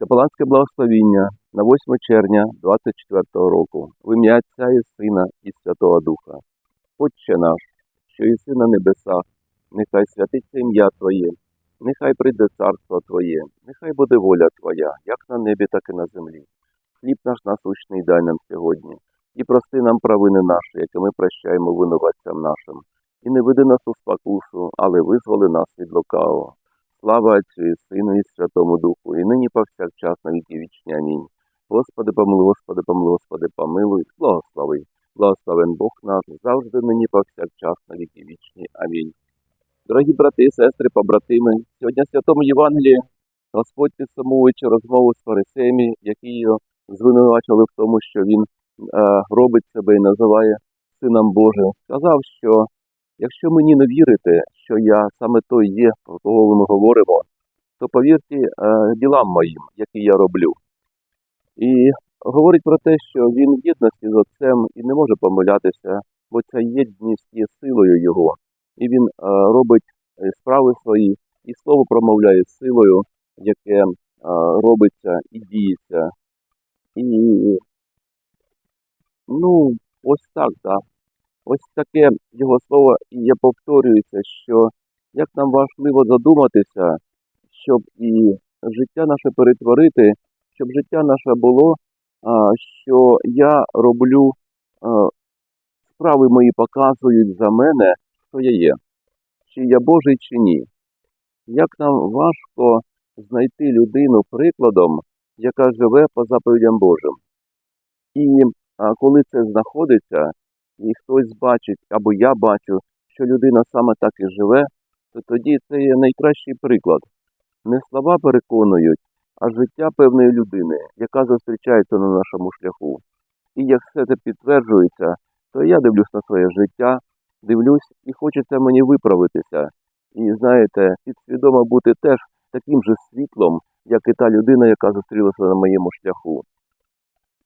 Капеланське благословіння на 8 червня 24 року в ім'я Отця і Сина і Святого Духа. Отче наш, що єси на небесах, нехай святиться ім'я Твоє, нехай прийде царство Твоє, нехай буде воля Твоя, як на небі, так і на землі. Хліб наш насущний дай нам сьогодні, і прости нам провини наші, які ми прощаємо винуватцям нашим. І не веди нас у спокусу, але визволи нас від лукавого. Слава Отцю і Сину і Святому Духу, і нині повсякчас на віки вічні. Амінь. Господи, помилуй, Господи, помилуй, Господи, помилуй, благослови. Благословен Бог наш, завжди нині повсякчас на віки вічні. Амінь. Дорогі брати і сестри, побратими, сьогодні в Святому Євангелії Господь підсумовуючи розмову з фарисеями, які його звинувачили в тому, що він е, робить себе і називає Сином Божим, сказав, що якщо мені не вірите, що я саме той є, про кого ми говоримо, то повірте е, ділам моїм, які я роблю. І говорить про те, що він в єдності з Отцем і не може помилятися, бо ця єдність є силою його. І він е, робить е, справи свої, і слово промовляє силою, яке робиться і діється. І ну, ось так, так. Ось таке його слово і я повторюється, що як нам важливо задуматися, щоб і життя наше перетворити, щоб життя наше було, що я роблю, справи мої показують за мене, хто я є, чи я Божий, чи ні. Як нам важко знайти людину прикладом, яка живе по заповідям Божим. І коли це знаходиться, і хтось бачить, або я бачу, що людина саме так і живе, то тоді це є найкращий приклад. Не слова переконують, а життя певної людини, яка зустрічається на нашому шляху. І як все це підтверджується, то я дивлюсь на своє життя, дивлюсь і хочеться мені виправитися. І знаєте, підсвідомо бути теж таким же світлом, як і та людина, яка зустрілася на моєму шляху.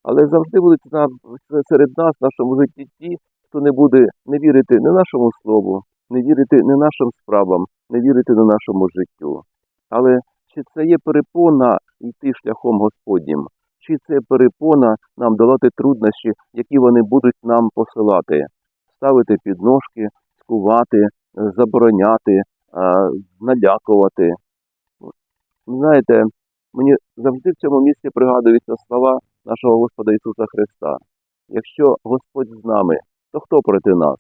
Але завжди будуть серед нас, в нашому житті ті, хто не буде не вірити не нашому слову, не вірити не нашим справам, не вірити не нашому життю. Але чи це є перепона йти шляхом Господнім, чи це перепона нам долати труднощі, які вони будуть нам посилати, ставити підножки, скувати, забороняти, налякувати. Знаєте, мені завжди в цьому місці пригадуються слова нашого Господа Ісуса Христа. Якщо Господь з нами, то хто проти нас?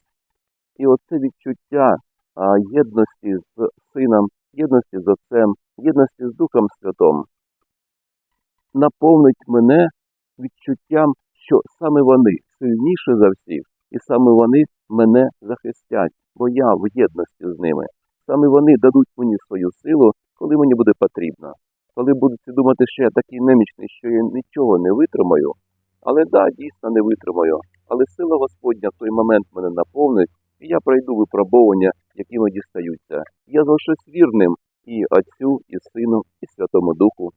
І оце відчуття єдності з Сином, єдності з Отцем, єдності з Духом Святом наповнить мене відчуттям, що саме вони сильніші за всіх, і саме вони мене захистять, бо я в єдності з ними. Саме вони дадуть мені свою силу, коли мені буде потрібно. Коли будете думати, що я такий немічний, що я нічого не витримаю, але да, дійсно не витримаю. Але сила Господня в той момент мене наповнить, і я пройду випробовування, які мені дістаються. Я залишусь вірним і Отцю, і Сину, і Святому Духу.